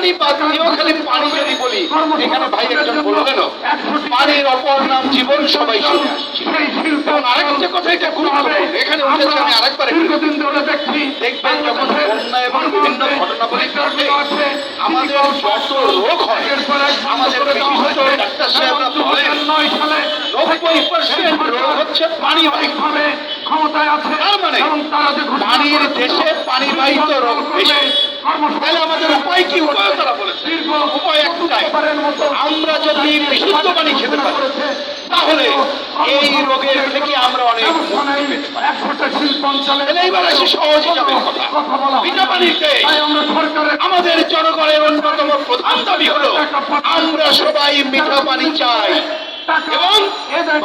পানি বাদ খালি পানি যদি বলি এখানে ভাই একজন বললেন পানির অপর নাম জীবন সবাই আরেকটা কথা এটা গুরুত্বপূর্ণ। এখানে উঠেছে আমি আরেকবার দীর্ঘদিন ধরে দেখছি দেখবেন যখন বন্যা এবং বিভিন্ন ঘটনাবলী ঘটে আমাদের যত রোগ হয় আমাদের ডাক্তার সাহেবরা বলেন নয় সালে নব্বই হচ্ছে পানি ক্ষমতায় আছে। মানে এবং তারা যে পানির দেশে পানিবাহিত রোগ বেশি। তাহলে আমাদের উপায় কি উপায় তারা বলেছে। উপায় একটাই। আমরা যদি বিশুদ্ধ পানি খেতে পারি তাহলে এই রোগের থেকে আমরা অনেক এইবার আসি সহজ হিসাবে কথা। হয়। বিনা পানিতে আমাদের জনগণের অন্যতম প্রধান দাবি হলো আমরা সবাই মিঠা পানি চাই। এবং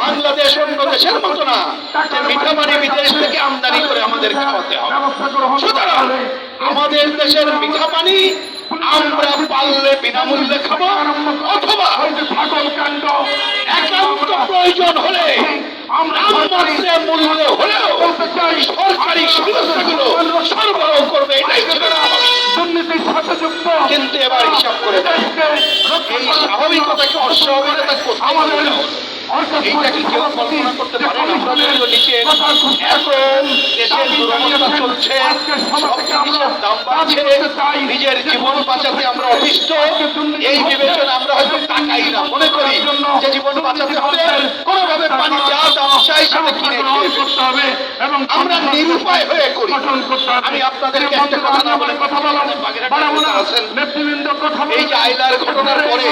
বাংলাদেশ অন্য দেশের মতো না যে মিঠা পানি বিদেশ থেকে আমদানি করে আমাদের খাওয়াতে হবে। সুতরাং আমাদের দেশের মিঠা পানি আমরা পারলে বিনামূল্যে খাব অথবা একান্ত প্রয়োজন হলে নামমাত্রে মূল্যে হলেও সরকারি সংস্থাগুলো সরবরাহ করবে এটাই ছিল। দুর্নীতির সাথে যুক্ত কিন্তু এবার হিসাব করে এই স্বাভাবিকতাকে অস্বাভাবিকতা কোথায় আমাদের নিয়ে যাওয়া হলো? এইটা কি কেউ কল্পনা করতে পারেন আপনাদের নিচে এত দেশের দুরবস্থা চলছে। সব জিনিসের দাম বাড়ছে। নিজের জীবন বাঁচাতে আমরা অতিষ্ঠ এই বিবেচনা আমরা হয়তো টাকাই না। মনে করি যে জীবন বাঁচাতে হবে। কোনোভাবে পানি যা দাম চাই সেটা কিনে করতে হবে এবং আমরা নিরুপায় হয়ে গঠন করতে হবে। আমি আপনাদেরকে একটা কথা না বলে কথা বলা। বাগেরহাটের আছেন। নেতৃবৃন্দ কথা এই যে আইলার ঘটনার পরে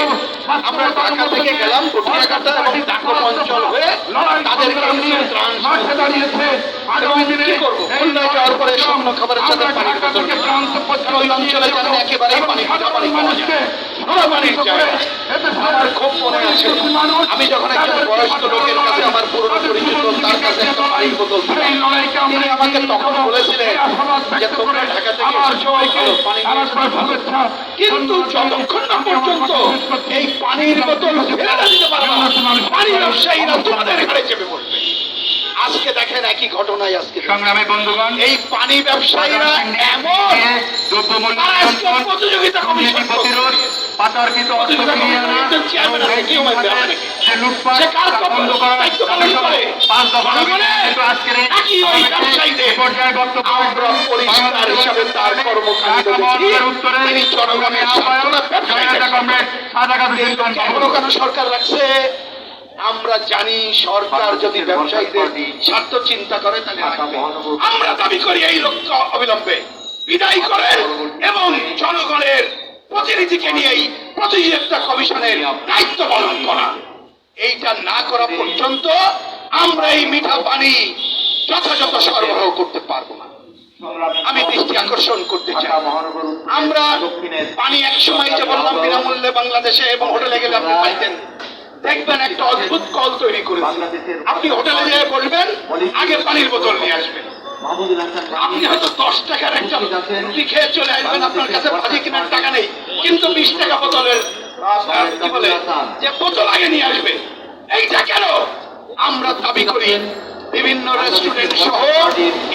আমরা ঢাকা থেকে গেলাম পটিয়াঘাটা এবং ডাকম অঞ্চল হয়ে তাদেরকে নিয়ে ত্রাণ মাঠে দাঁড়িয়েছে। এবং কি করব? যাওয়ার পরে শুকনো খাবারের সাথে পানির বোতল ওই অঞ্চলে জানেন একেবারেই পানি পানি পাওয়া যায়। না। পানির জায়গা আমার খুব মনে আছে। আমি যখন একজন বয়স্ক লোকের আমাকে তখন বলেছিলেন যে তোমরা ঢাকা থেকে কিন্তু যতক্ষণ না পর্যন্ত এই পানির বোতল ফেলে না দিতে পারবে পানি ব্যবসায়ীরা তোমাদের ঘাড়ে চেপে পড়বে। আজকে দেখেন একই ঘটনাই আজকে সংগ্রামী বন্ধুগণ এই পানি ব্যবসায়ীরা এমন প্রতিযোগিতা কমিশন প্রতিরোধ পাচারকৃত অর্থ চেয়ারম্যান যে লুটপাট কার? বন্ধ করার করে। পাঁচ দফা আজকের এই পর্যায়ে বক্তব্য আমরা হিসাবে তার কর্মকাণ্ড উত্তরে জনগণের সরকার রাখছে? জানি সরকার যদি ব্যবসায়ীদের স্বার্থ চিন্তা করে তাহলে আমরা দাবি করি এই লক্ষ্য অবিলম্বে। বিদায় করেন এবং জনগণের প্রতিনিধিকে নিয়ে এই প্রতিযোগিতা কমিশনের দায়িত্ব পালন করা। এইটা না করা পর্যন্ত আমরা এই মিঠা পানি যথাযথ সরবরাহ করতে পারব না। আমি দৃষ্টি আকর্ষণ করতে চাই। আমরা পানি এক সময় যে বললাম বিনামূল্যে বাংলাদেশে এবং হোটেলে গেলে আপনি পাইতেন। দেখবেন একটা অদ্ভুত কল তৈরি আপনি হোটেলে যেয়ে বলবেন, আগে পানির বোতল নিয়ে আসবেন। আপনি হয়তো দশ টাকার একটা রুটি খেয়ে চলে আসবেন, আপনার কাছে ভাজি কেনার টাকা নেই, কিন্তু বিশ টাকা বোতলের কি বলে যে বোতল আগে নিয়ে আসবে। এইটা কেন? আমরা দাবি করি বিভিন্ন রেস্টুরেন্ট সহ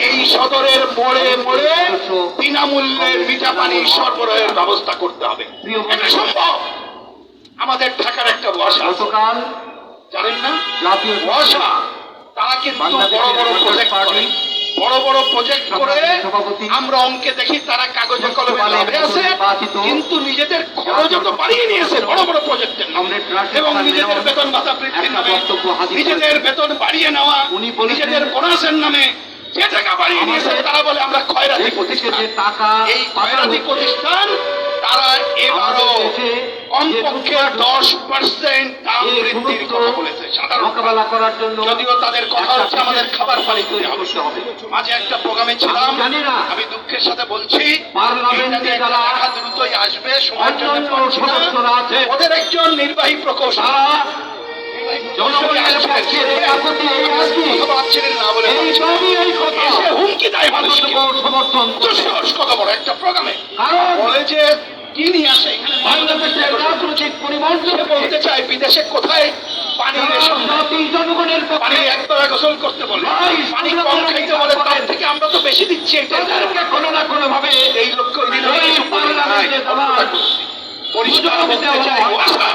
এই সদরের মোড়ে মোড়ে বিনামূল্যে মিঠা পানি সরবরাহের ব্যবস্থা করতে হবে। এটা সম্ভব? আমাদের ঢাকার একটা। গতকাল জানেন না? বসা তারা কিন্তু বড় বড় প্রজেক্ট করে। বড় বড় প্রজেক্ট করে আমরা অঙ্কে দেখি তারা কাগজে কলমে লাভে আছে কিন্তু নিজেদের খরচ তো বাড়িয়ে নিয়েছে বড় বড় প্রজেক্টের নামে। এবং নিজেদের বেতন ভাতা বৃদ্ধির নামে নিজেদের বেতন বাড়িয়ে নেওয়া নিজেদের বোনাসের নামে যে টাকা বাড়িয়ে নিয়েছে তারা বলে আমরা খয়রাতি প্রতিষ্ঠান এই খয়রাতি প্রতিষ্ঠান তারা এবারও কমপক্ষে দশ পার্সেন্ট দাম বৃদ্ধির কথা বলেছে সাধারণ মোকাবেলা করার জন্য যদিও তাদের কথা হচ্ছে আমাদের খাবার পানি করে হবে। মাঝে একটা প্রোগ্রামে ছিলাম আমি দুঃখের সাথে বলছি পার্লামেন্টে এটা নিয়ে একটা যারা লেখা দ্রুতই আসবে সময়ের জন্য অন্যান্য পড়ছি না। সদস্যরা আছে। ওদের একজন নির্বাহী প্রকৌশল। দেয় সমর্থন কত বড় একটা প্রোগ্রামে। কারণ বলে যে কি নিয়ে আসে? বাংলাদেশের রাজনৈতিক পরিবর্তন বলতে চায় বিদেশে কোথায় পানি জনগণের পানি একবার গোসল করতে বলে পানি কম খাইতে বলে তার থেকে আমরা তো বেশি দিচ্ছি এটা। কোনো না কোনো ভাবে এই লক্ষ্য দিন পরিষ্কার বলতে চাই। আশা